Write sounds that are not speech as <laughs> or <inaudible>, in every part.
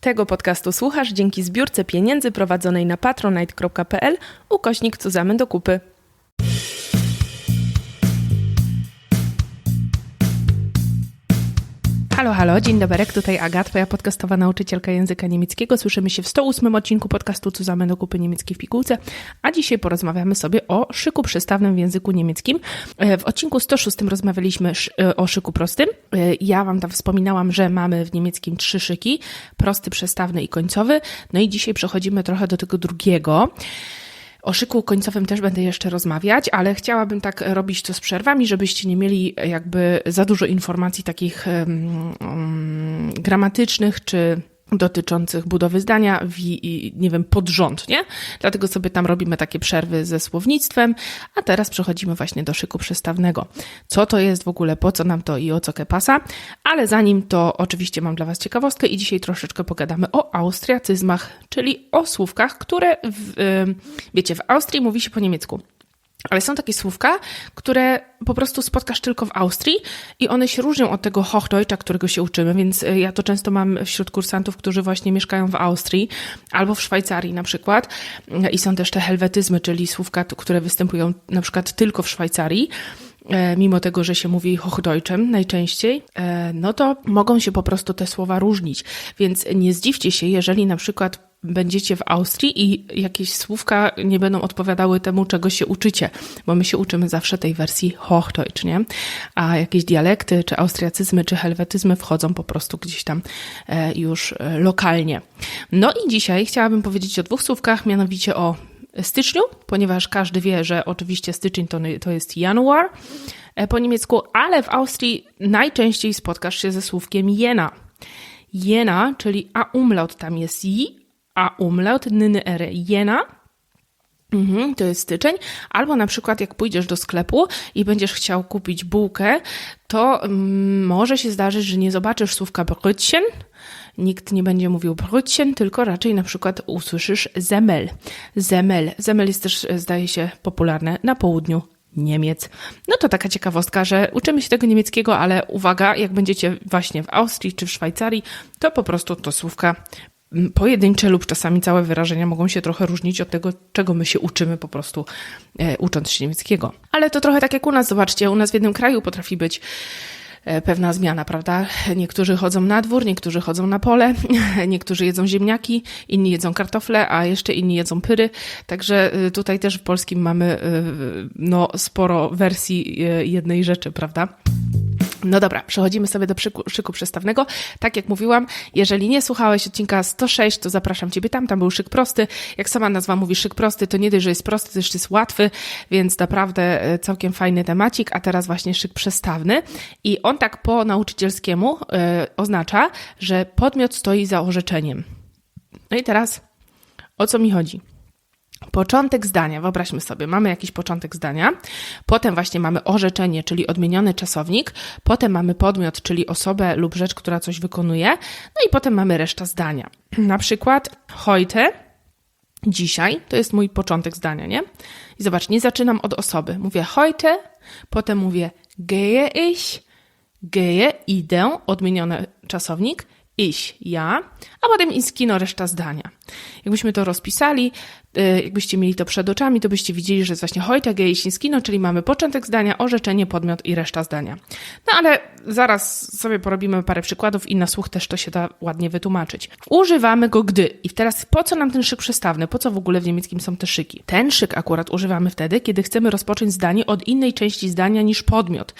Tego podcastu słuchasz dzięki zbiórce pieniędzy prowadzonej na patronite.pl ukośnik Cuzamy do kupy. Halo, halo, dzień dobry, tutaj Aga, twoja podcastowa nauczycielka języka niemieckiego. Słyszymy się w 108 odcinku podcastu Cuzamy do kupy niemieckiej w pigułce, a dzisiaj porozmawiamy sobie o szyku przystawnym w języku niemieckim. E, W odcinku 106 rozmawialiśmy e, o szyku prostym. E, Ja wam tam wspominałam, że mamy w niemieckim trzy szyki, prosty, przestawny i końcowy. No i dzisiaj przechodzimy trochę do tego drugiego. O szyku końcowym też będę jeszcze rozmawiać, ale chciałabym tak robić to z przerwami, żebyście nie mieli jakby za dużo informacji takich um, gramatycznych czy dotyczących budowy zdania, w, nie wiem, pod rząd, nie? Dlatego sobie tam robimy takie przerwy ze słownictwem, a teraz przechodzimy właśnie do szyku przestawnego. Co to jest w ogóle, po co nam to i o co pasa? Ale zanim to oczywiście mam dla Was ciekawostkę i dzisiaj troszeczkę pogadamy o austriacyzmach, czyli o słówkach, które w, wiecie, w Austrii mówi się po niemiecku. Ale są takie słówka, które po prostu spotkasz tylko w Austrii i one się różnią od tego Hochdeutscha, którego się uczymy, więc y, ja to często mam wśród kursantów, którzy właśnie mieszkają w Austrii albo w Szwajcarii na przykład. I są też te helwetyzmy, czyli słówka, które występują na przykład tylko w Szwajcarii e, mimo tego, że się mówi Hochdeutschem najczęściej, e, no to mogą się po prostu te słowa różnić. Więc nie zdziwcie się, jeżeli na przykład będziecie w Austrii i jakieś słówka nie będą odpowiadały temu, czego się uczycie, bo my się uczymy zawsze tej wersji Hochdeutsch, nie? A jakieś dialekty, czy austriacyzmy, czy helwetyzmy wchodzą po prostu gdzieś tam e, już e, lokalnie. No i dzisiaj chciałabym powiedzieć o dwóch słówkach, mianowicie o styczniu, ponieważ każdy wie, że oczywiście styczeń to, to jest januar e, po niemiecku, ale w Austrii najczęściej spotkasz się ze słówkiem jena. Jena, czyli a umlaut tam jest i, a umlaut nr jena. Mhm, to jest styczeń. Albo na przykład jak pójdziesz do sklepu i będziesz chciał kupić bułkę, to mm, może się zdarzyć, że nie zobaczysz słówka Brötchen. Nikt nie będzie mówił Brötchen, tylko raczej na przykład usłyszysz Semmel. Semmel. Semmel jest też, e, zdaje się, popularne na południu Niemiec. No to taka ciekawostka, że uczymy się tego niemieckiego, ale uwaga, jak będziecie właśnie w Austrii czy w Szwajcarii, to po prostu to słówka pojedyncze lub czasami całe wyrażenia mogą się trochę różnić od tego, czego my się uczymy po prostu e, ucząc się niemieckiego. Ale to trochę tak jak u nas, zobaczcie, u nas w jednym kraju potrafi być e, pewna zmiana, prawda? Niektórzy chodzą na dwór, niektórzy chodzą na pole, <laughs> niektórzy jedzą ziemniaki, inni jedzą kartofle, a jeszcze inni jedzą pyry. Także y, tutaj też w polskim mamy y, no, sporo wersji jednej rzeczy, prawda? No dobra, przechodzimy sobie do szyku, przestawnego. Tak jak mówiłam, jeżeli nie słuchałeś odcinka 106, to zapraszam Ciebie tam, tam był szyk prosty. Jak sama nazwa mówi szyk prosty, to nie dość, że jest prosty, to jeszcze jest łatwy, więc naprawdę e, całkiem fajny temacik, a teraz właśnie szyk przestawny. I on tak po nauczycielskiemu e, oznacza, że podmiot stoi za orzeczeniem. No i teraz, o co mi chodzi? Początek zdania, wyobraźmy sobie, mamy jakiś początek zdania, potem właśnie mamy orzeczenie, czyli odmieniony czasownik, potem mamy podmiot, czyli osobę lub rzecz, która coś wykonuje, no i potem mamy reszta zdania. <clears throat> Na przykład heute, dzisiaj, to jest mój początek zdania, nie? I zobacz, nie zaczynam od osoby. Mówię heute, potem mówię gehe ich, gehe, idę, odmieniony czasownik, ich, ja, a potem ins kino reszta zdania. Jakbyśmy to rozpisali, y, jakbyście mieli to przed oczami, to byście widzieli, że jest właśnie heute, gehe ich ins kino, czyli mamy początek zdania, orzeczenie, podmiot i reszta zdania. No ale zaraz sobie porobimy parę przykładów i na słuch też to się da ładnie wytłumaczyć. Używamy go gdy. I teraz po co nam ten szyk przystawny? Po co w ogóle w niemieckim są te szyki? Ten szyk akurat używamy wtedy, kiedy chcemy rozpocząć zdanie od innej części zdania niż podmiot.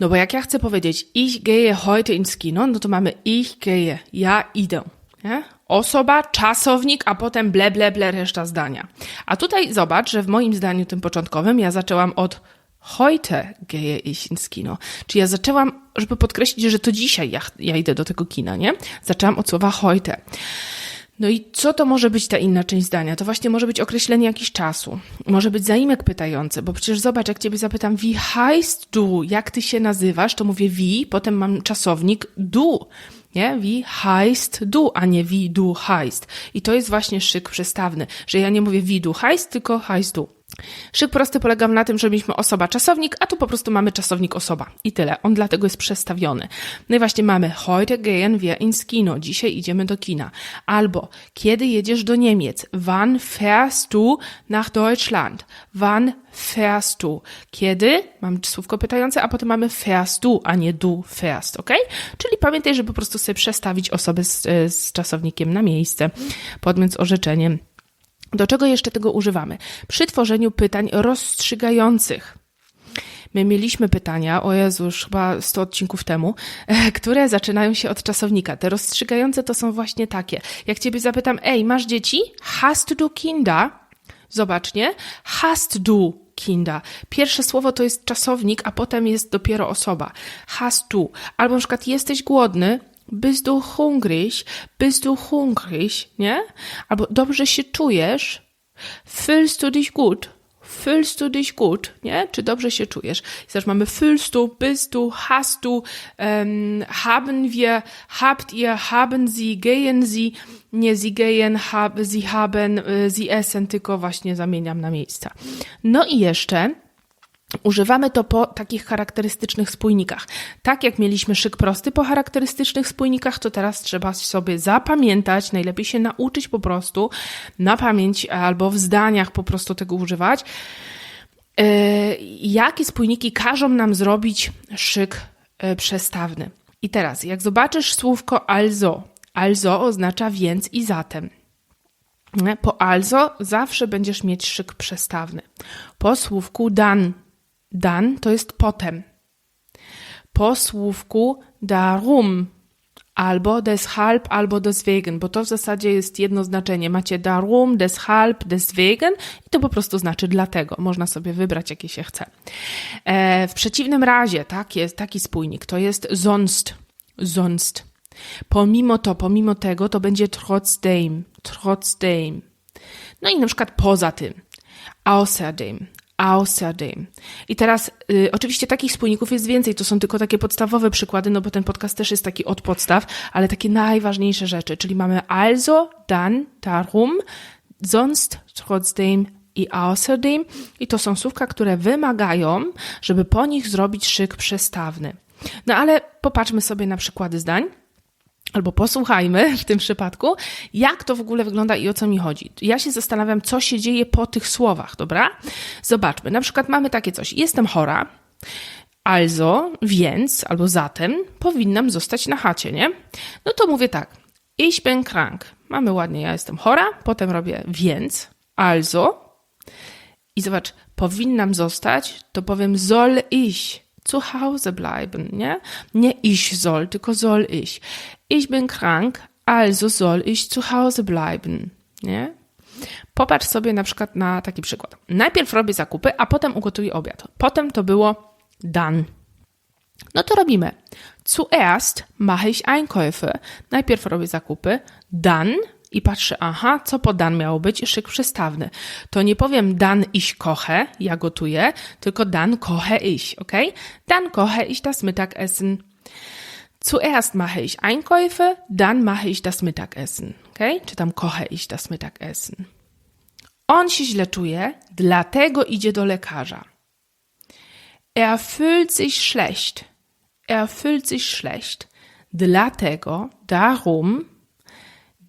No bo jak ja chcę powiedzieć ich gehe heute ins Kino, no to mamy ich gehe, ja idę. Nie? Osoba, czasownik, a potem ble, ble, ble, reszta zdania. A tutaj zobacz, że w moim zdaniu tym początkowym ja zaczęłam od heute gehe ich ins Kino. Czyli ja zaczęłam, żeby podkreślić, że to dzisiaj ja, ja idę do tego kina, nie? Zaczęłam od słowa heute. No i co to może być ta inna część zdania? To właśnie może być określenie jakiś czasu. Może być zaimek pytający, bo przecież zobacz, jak ciebie zapytam, wie heißt du? Jak ty się nazywasz? To mówię wie, potem mam czasownik du. Nie? Wie heißt du, a nie wie du heißt. I to jest właśnie szyk przestawny, że ja nie mówię wie du heißt, tylko heißt du. Szyk prosty polegał na tym, że mieliśmy osoba, czasownik, a tu po prostu mamy czasownik osoba. I tyle. On dlatego jest przestawiony. No i właśnie mamy heute gehen wir ins Kino. Dzisiaj idziemy do kina. Albo kiedy jedziesz do Niemiec? Wann fährst du nach Deutschland? Wann fährst du? Kiedy? Mamy słówko pytające, a potem mamy fährst du, a nie du fährst, ok? Czyli pamiętaj, żeby po prostu sobie przestawić osobę z, z czasownikiem na miejsce. Podmiot z orzeczeniem do czego jeszcze tego używamy? Przy tworzeniu pytań rozstrzygających. My mieliśmy pytania, o Jezu, już chyba 100 odcinków temu, <laughs> które zaczynają się od czasownika. Te rozstrzygające to są właśnie takie. Jak ciebie zapytam, ej, masz dzieci? Hast du Kinder? Zobacz, nie? Hast du Kinder. Pierwsze słowo to jest czasownik, a potem jest dopiero osoba. Hast du. Albo na przykład jesteś głodny, bist du hungrig? Bist du hungrig? Nie? Albo dobrze się czujesz? Fühlst du dich gut? Fühlst du dich gut? Nie? Czy dobrze się czujesz? I mamy fühlst du, bist du, hast du, um, haben wir, habt ihr, haben sie, gehen sie, nie sie gehen, hab, sie haben, y, sie essen, tylko właśnie zamieniam na miejsca. No i jeszcze Używamy to po takich charakterystycznych spójnikach. Tak jak mieliśmy szyk prosty po charakterystycznych spójnikach, to teraz trzeba sobie zapamiętać, najlepiej się nauczyć po prostu na pamięć albo w zdaniach po prostu tego używać. Yy, jakie spójniki każą nam zrobić szyk yy, przestawny? I teraz, jak zobaczysz słówko also, also oznacza więc i zatem. Po also zawsze będziesz mieć szyk przestawny. Po słówku dan Dan to jest potem. Po słówku darum albo deshalb, albo deswegen, bo to w zasadzie jest jedno znaczenie. Macie darum, deshalb, deswegen i to po prostu znaczy dlatego. Można sobie wybrać, jakie się chce. E, w przeciwnym razie, tak, jest taki spójnik, to jest sonst, sonst. Pomimo to, pomimo tego, to będzie trotzdem, trotzdem. No i na przykład poza tym, außerdem, außerdem. I teraz y, oczywiście takich spójników jest więcej, to są tylko takie podstawowe przykłady, no bo ten podcast też jest taki od podstaw, ale takie najważniejsze rzeczy, czyli mamy also, dann, darum, sonst, trotzdem i außerdem i to są słówka, które wymagają, żeby po nich zrobić szyk przestawny. No ale popatrzmy sobie na przykłady zdań albo posłuchajmy w tym przypadku, jak to w ogóle wygląda i o co mi chodzi. Ja się zastanawiam, co się dzieje po tych słowach, dobra? Zobaczmy, na przykład mamy takie coś. Jestem chora, also, więc, albo zatem powinnam zostać na chacie, nie? No to mówię tak. Ich bin krank. Mamy ładnie, ja jestem chora, potem robię więc, also. I zobacz, powinnam zostać, to powiem soll ich zu Hause bleiben, nie? Nie ich soll, tylko soll ich. Ich bin krank, also soll ich zu Hause bleiben, nie? Popatrz sobie na przykład na taki przykład. Najpierw robię zakupy, a potem ugotuję obiad. Potem to było dann. No to robimy. Zuerst mache ich Einkäufe. Najpierw robię zakupy, dann i patrzę, aha, co po dan miało być? Szyk przystawny. To nie powiem dan ich koche, ja gotuję, tylko dan koche ich, ok? Dan koche ich das Mittagessen. Zuerst mache ich Einkäufe, dann mache ich das Mittagessen, ok? Czy koche ich das Mittagessen. On się źle czuje, dlatego idzie do lekarza. Er fühlt sich schlecht. Er fühlt sich schlecht. Dlatego, darum,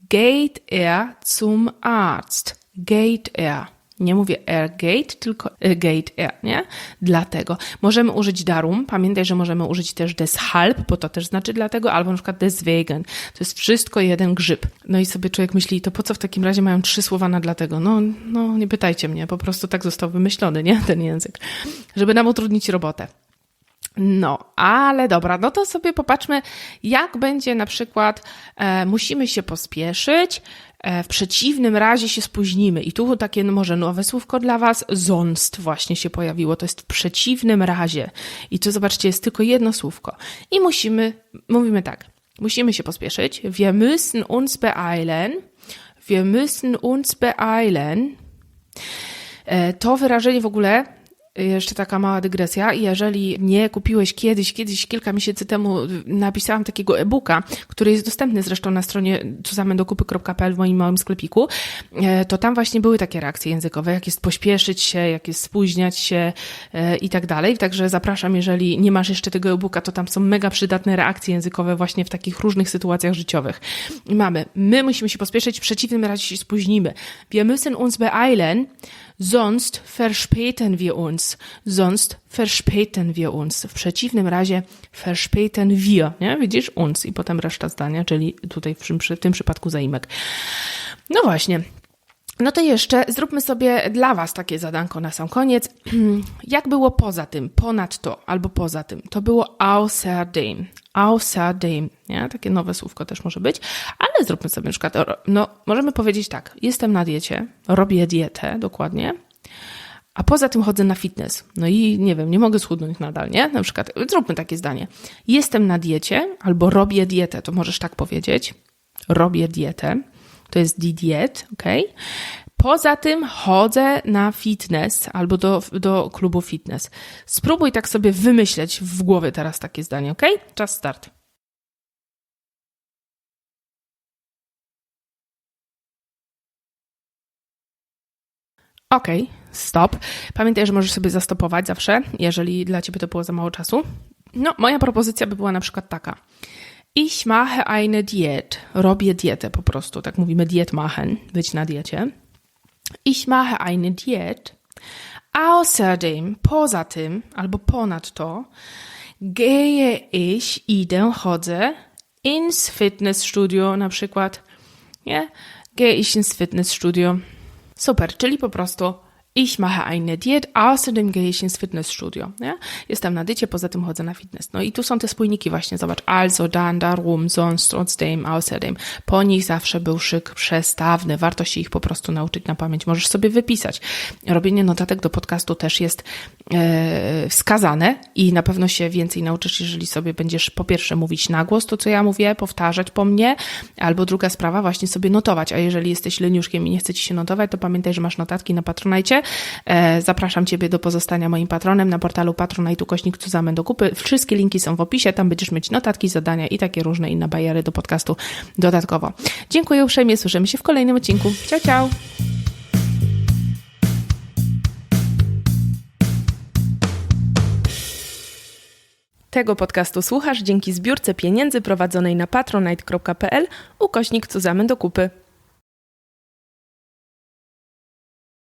geht er zum Arzt. Geht er. Nie mówię er gate, tylko gate er, nie? Dlatego. Możemy użyć darum. Pamiętaj, że możemy użyć też deshalb, bo to też znaczy dlatego, albo na przykład deswegen. To jest wszystko jeden grzyb. No i sobie człowiek myśli, to po co w takim razie mają trzy słowa na dlatego? No, no nie pytajcie mnie, po prostu tak został wymyślony, nie? Ten język. Żeby nam utrudnić robotę. No, ale dobra, no to sobie popatrzmy, jak będzie na przykład, e, musimy się pospieszyć, e, w przeciwnym razie się spóźnimy. I tu takie no, może nowe słówko dla Was, zonst właśnie się pojawiło, to jest w przeciwnym razie. I tu zobaczcie, jest tylko jedno słówko. I musimy, mówimy tak, musimy się pospieszyć. Wir müssen uns beeilen. Wir müssen uns beeilen. E, to wyrażenie w ogóle jeszcze taka mała dygresja. Jeżeli nie kupiłeś kiedyś, kiedyś kilka miesięcy temu napisałam takiego e-booka, który jest dostępny zresztą na stronie cuzamendokupy.pl w moim małym sklepiku, e, to tam właśnie były takie reakcje językowe, jak jest pośpieszyć się, jak jest spóźniać się e, i tak dalej. Także zapraszam, jeżeli nie masz jeszcze tego e-booka, to tam są mega przydatne reakcje językowe właśnie w takich różnych sytuacjach życiowych. I mamy, my musimy się pospieszyć, w przeciwnym razie się spóźnimy. Wir müssen uns beeilen, sonst verspäten wir uns. Sonst verspäten wir uns. W przeciwnym razie verspäten wir, nie? Widzisz? Uns i potem reszta zdania, czyli tutaj w, tym przypadku zaimek. No właśnie. No to jeszcze zróbmy sobie dla Was takie zadanko na sam koniec. <clears throat> Jak było poza tym, ponadto albo poza tym? To było außerdem. Außerdem, nie? Takie nowe słówko też może być, ale zróbmy sobie na przykład, no możemy powiedzieć tak, jestem na diecie, robię dietę dokładnie, a poza tym chodzę na fitness. No i nie wiem, nie mogę schudnąć nadal, nie? Na przykład, zróbmy takie zdanie. Jestem na diecie albo robię dietę, to możesz tak powiedzieć. Robię dietę. To jest die diet, ok? Poza tym chodzę na fitness albo do, do klubu fitness. Spróbuj tak sobie wymyśleć w głowie teraz takie zdanie, ok? Czas start. Ok, stop. Pamiętaj, że możesz sobie zastopować zawsze, jeżeli dla ciebie to było za mało czasu. No, moja propozycja by była na przykład taka. Ich mache eine Diät. Robię dietę po prostu. Tak mówimy diet machen, być na diecie. Ich mache eine Diät. Außerdem, poza tym, albo ponadto, gehe ich, idę, chodzę ins Fitnessstudio na przykład. Nie? Gehe ich ins Fitnessstudio. Super, czyli po prostu ich mache eine Diät, außerdem gehe ich ins Fitnessstudio. Ja? Jestem na diecie, poza tym chodzę na fitness. No i tu są te spójniki właśnie, zobacz. Also, dann, darum, sonst, trotzdem, außerdem. Po nich zawsze był szyk przestawny. Warto się ich po prostu nauczyć na pamięć. Możesz sobie wypisać. Robienie notatek do podcastu też jest e, wskazane i na pewno się więcej nauczysz, jeżeli sobie będziesz po pierwsze mówić na głos to, co ja mówię, powtarzać po mnie, albo druga sprawa, właśnie sobie notować. A jeżeli jesteś leniuszkiem i nie chce ci się notować, to pamiętaj, że masz notatki na Patronajcie zapraszam Ciebie do pozostania moim patronem na portalu Patronite Kośnik Cuzamy do kupy. Wszystkie linki są w opisie, tam będziesz mieć notatki, zadania i takie różne inne bajery do podcastu dodatkowo. Dziękuję uprzejmie, słyszymy się w kolejnym odcinku. Ciao, ciao! Tego podcastu słuchasz dzięki zbiórce pieniędzy prowadzonej na patronite.pl ukośnik Cuzamy do kupy.